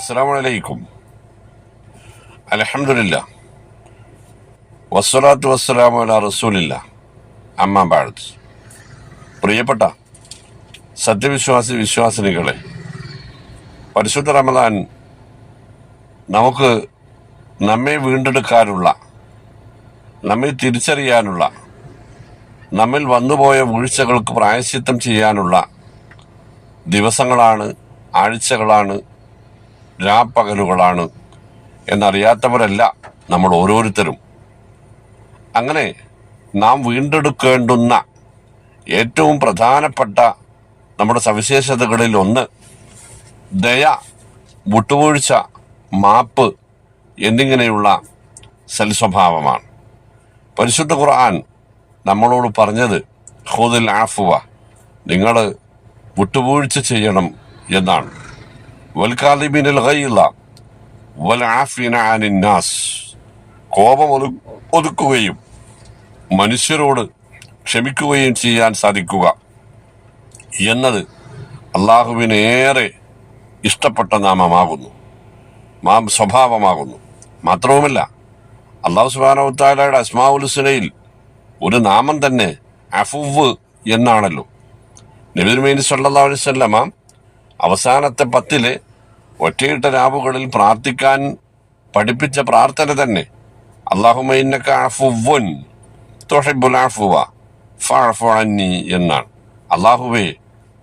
അസ്സലാമു അലൈക്കും. അലഹമില്ല വസ്സലാത്തു വസ്സലാമു അല റസൂലില്ല. അമ്മ ബാഴ്സ് പ്രിയപ്പെട്ട സത്യവിശ്വാസി വിശ്വാസിനികളെ പരിശുദ്ധ റമദാൻ നമുക്ക് നമ്മെ വീണ്ടെടുക്കാനുള്ള നമ്മെ തിരിച്ചറിയാനുള്ള നമ്മിൽ വന്നുപോയ വീഴ്ചകൾക്ക് പ്രായശ്ചിത്തം ചെയ്യാനുള്ള ദിവസങ്ങളാണ് ആഴ്ചകളാണ് രാപ്പകലുകളാണ് എന്നറിയാത്തവരല്ല നമ്മൾ ഓരോരുത്തരും. അങ്ങനെ നാം വീണ്ടെടുക്കേണ്ടുന്ന ഏറ്റവും പ്രധാനപ്പെട്ട നമ്മുടെ സവിശേഷതകളിൽ ഒന്ന് ദയ വിട്ടുവീഴ്ച മാപ്പ് എന്നിങ്ങനെയുള്ള സൽസ്വഭാവമാണ്. പരിശുദ്ധ ഖുർആൻ നമ്മളോട് പറഞ്ഞത് ഹുദിൽ ആഫുവ നിങ്ങൾ വിട്ടുവീഴ്ച ചെയ്യണം എന്നാണ്. വൽക്കാലിബിനിൽ ഗൈല വൽ കോപം ഒതു ഒതുക്കുകയും മനുഷ്യരോട് ക്ഷമിക്കുകയും ചെയ്യാൻ സാധിക്കുക എന്നത് അള്ളാഹുവിന് ഏറെ ഇഷ്ടപ്പെട്ട നാമമാകുന്നു. മാം സ്വഭാവമാകുന്നു. മാത്രവുമല്ല അള്ളാഹു സുബാനവത്താലയുടെ അസ്മാവുലുസുനയിൽ ഒരു നാമം തന്നെ അഫുവ് എന്നാണല്ലോ. നബിർമേനി സല്ലാ മാം അവസാനത്തെ പത്തിൽ ഒറ്റയിട്ട രാവുകളിൽ പ്രാർത്ഥിക്കാൻ പഠിപ്പിച്ച പ്രാർത്ഥന തന്നെ. അള്ളാഹുമൈനക്ക അഫുവൻ തൊഹിബുൽ അഫുവ ഫഅഫു അന്നി എന്നാണ്. അള്ളാഹുവേ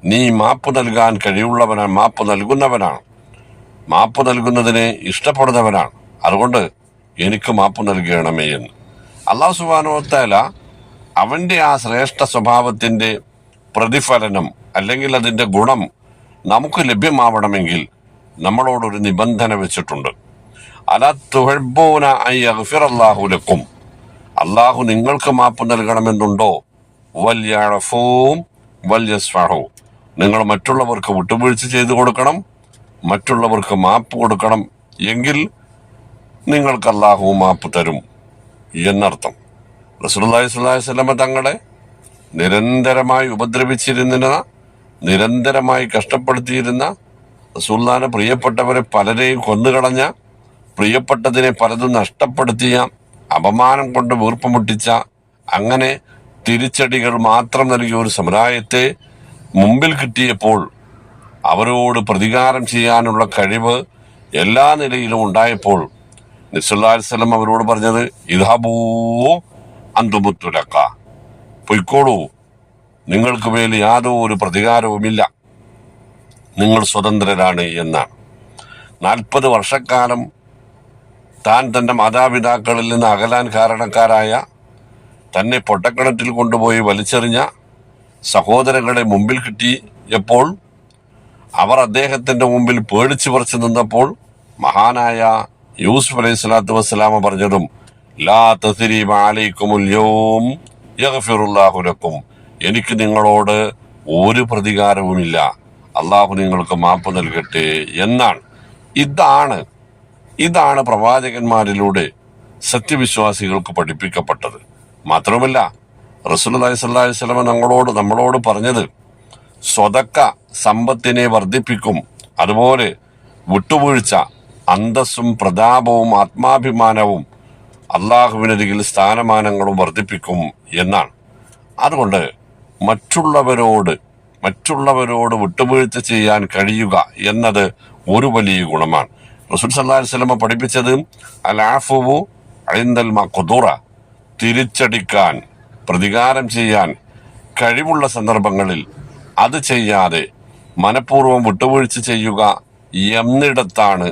നീ മാപ്പ് നൽകാൻ കഴിവുള്ളവനാണ് മാപ്പ് നൽകുന്നവനാണ്. മാപ്പ് നൽകുന്നതിനെ ഇഷ്ടപ്പെടുന്നവനാണ്. അതുകൊണ്ട് എനിക്ക് മാപ്പ് നൽകണമേ എന്ന്. അള്ളാഹു സുബാനോത്തല അവന്റെ ആ ശ്രേഷ്ഠ സ്വഭാവത്തിന്റെ പ്രതിഫലനം അല്ലെങ്കിൽ അതിന്റെ ഗുണം നമുക്ക് ലഭ്യമാവണമെങ്കിൽ നമ്മളോടൊരു നിബന്ധന വെച്ചിട്ടുണ്ട്. അല തുഹബൂന അള്ളാഹുലക്കും അള്ളാഹു നിങ്ങൾക്ക് മാപ്പ് നൽകണമെന്നുണ്ടോ? വല്യഫവും വല്യസ്ഫഹവും നിങ്ങൾ മറ്റുള്ളവർക്ക് വിട്ടുവീഴ്ച ചെയ്തു കൊടുക്കണം മറ്റുള്ളവർക്ക് മാപ്പ് കൊടുക്കണം എങ്കിൽ നിങ്ങൾക്ക് അള്ളാഹു മാപ്പ് തരും എന്നർത്ഥം. സ്വല്ലല്ലാഹി അലൈഹി വസല്ലമ തങ്ങളെ നിരന്തരമായി ഉപദ്രവിച്ചിരുന്ന നിരന്തരമായി കഷ്ടപ്പെടുത്തിയിരുന്ന റസൂല്ലാനെ പ്രിയപ്പെട്ടവരെ പലരെയും കൊന്നുകളഞ്ഞ പ്രിയപ്പെട്ടതിനെ പലതും നഷ്ടപ്പെടുത്തിയ അപമാനം കൊണ്ട് വീർപ്പുമുട്ടിച്ച അങ്ങനെ തിരിച്ചടികൾ മാത്രം നൽകിയ ഒരു സമുദായത്തെ മുമ്പിൽ കിട്ടിയപ്പോൾ അവരോട് പ്രതികാരം ചെയ്യാനുള്ള കഴിവ് എല്ലാ നിലയിലും ഉണ്ടായപ്പോൾ നിസ്വല്ലാസ്ലം അവരോട് പറഞ്ഞത് ഇതാബൂ അന്തുമുത്തുലക്ക പൊയ്ക്കോളൂ. നിങ്ങൾക്ക് മേൽ യാതൊരു പ്രതികാരവുമില്ല. നിങ്ങൾ സ്വതന്ത്രരാണ് എന്നാണ്. നാൽപ്പത് വർഷക്കാലം താൻ തന്റെ മാതാപിതാക്കളിൽ നിന്ന് അകലാൻ കാരണക്കാരായ തന്നെ പൊട്ടക്കിണറ്റിൽ കൊണ്ടുപോയി വലിച്ചെറിഞ്ഞ സഹോദരങ്ങളെ മുമ്പിൽ കിട്ടിയപ്പോൾ അവർ അദ്ദേഹത്തിന്റെ മുമ്പിൽ പേടിച്ചു പറിച്ചു നിന്നപ്പോൾ മഹാനായ യൂസുഫ് അലൈഹി സ്വലാത്തു വസ്സലാമ പറഞ്ഞതും ലാ തസിരി മാലിക്കുമുല്യവും എനിക്ക് നിങ്ങളോട് ഒരു പ്രതികാരവുമില്ല. അള്ളാഹു നിങ്ങൾക്ക് മാപ്പ് നൽകട്ടെ എന്നാണ്. ഇതാണ് ഇതാണ് പ്രവാചകന്മാരിലൂടെ സത്യവിശ്വാസികൾക്ക് പഠിപ്പിക്കപ്പെട്ടത്. മാത്രമല്ല സ്വല്ലല്ലാഹി അലൈഹി വസല്ലം നമ്മളോട് നമ്മളോട് പറഞ്ഞത് സ്വതക്ക സമ്പത്തിനെ വർദ്ധിപ്പിക്കും അതുപോലെ വിട്ടുവീഴ്ച അന്തസ്സും പ്രതാപവും ആത്മാഭിമാനവും അള്ളാഹുവിനരികിൽ സ്ഥാനമാനങ്ങളും വർദ്ധിപ്പിക്കും എന്നാണ്. അതുകൊണ്ട് മറ്റുള്ളവരോട് മറ്റുള്ളവരോട് വിട്ടുവീഴ്ച ചെയ്യാൻ കഴിയുക എന്നത് ഒരു വലിയ ഗുണമാണ്. റസൂൽ വസല്ലം പഠിപ്പിച്ചത് അൽ ആഫുവു അഴിന്തൽ മഖ്ദുറ തിരിച്ചടിക്കാൻ പ്രതികാരം ചെയ്യാൻ കഴിവുള്ള സന്ദർഭങ്ങളിൽ അത് ചെയ്യാതെ മനഃപൂർവം വിട്ടുവീഴ്ച ചെയ്യുക എന്നിടത്താണ്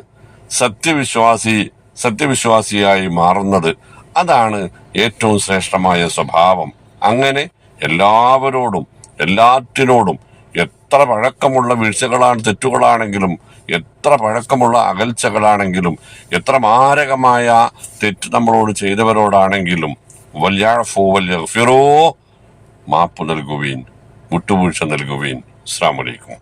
സത്യവിശ്വാസി സത്യവിശ്വാസിയായി മാറുന്നത്. അതാണ് ഏറ്റവും ശ്രേഷ്ഠമായ സ്വഭാവം. അങ്ങനെ എല്ലാവരോടും എല്ലാറ്റിനോടും എത്ര പഴക്കമുള്ള വീഴ്ചകളാണ് തെറ്റുകളാണെങ്കിലും എത്ര പഴക്കമുള്ള അകൽച്ചകളാണെങ്കിലും എത്ര മാരകമായ തെറ്റ് നമ്മളോട് ചെയ്തവരോടാണെങ്കിലും വല്യാഴഫോ വല്യ ഫിറോ മാപ്പ് നൽകുവീൻ വിട്ടുവീഴ്ച നൽകുവീൻ. അസ്സാം വലൈക്കും